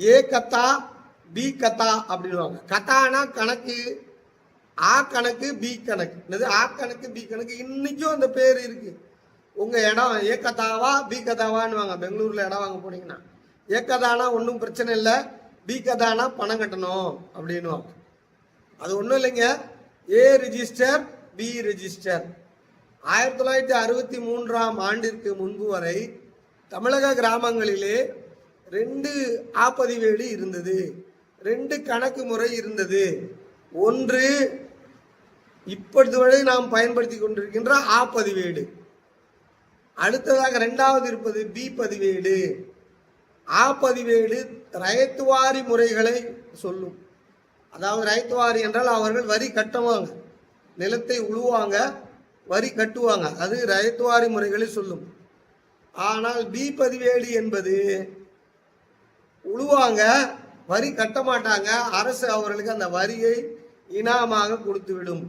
ஏ கத்தா பி கத்தா அப்படின்வாங்க கத்தானா கணக்கு ஆ கணக்கு பி கணக்கு. என்னது? ஆ கணக்கு பி கணக்கு இன்னைக்கும் அந்த பேர் இருக்கு. உங்க இடம் ஏ கத்தாவா பி கதாவான்னு பெங்களூர்ல இடம் வாங்க போனீங்கன்னா. ஏ கதானா ஒன்றும் பிரச்சனை இல்லை. பி கதானா பணம் கட்டணும் அப்படின்னுவாங்க. அது ஒன்றும் இல்லைங்க. ஏ ரிஜிஸ்டர் பி ரிஜிஸ்டர் ஆயிரத்தி தொள்ளாயிரத்தி அறுபத்தி மூன்றாம் ஆண்டிற்கு முன்பு வரை தமிழக கிராமங்களிலே ரெண்டு ஆப்பதிவேடு இருந்தது. ரெண்டு கணக்கு முறை இருந்தது. ஒன்று இப்பொழுது வரை நாம் பயன்படுத்தி கொண்டிருக்கின்ற ஆ பதிவேடு. அடுத்ததாக ரெண்டாவது இருப்பது பி பதிவேடு. ஆ பதிவேடு ரயத்துவாரி முறைகளை சொல்லும். அதாவது ரயத்துவாரி என்றால் அவர்கள் வரி கட்டுவாங்க. நிலத்தை உழுவாங்க வரி கட்டுவாங்க. அது ரயத்துவாரி முறைகளை சொல்லும். ஆனால் பி பதிவேடு என்பது உழுவாங்க வரி கட்ட மாட்டாங்க அரசு அவர்களுக்கு அந்த வரியை இனாமாக கொடுத்து விடும்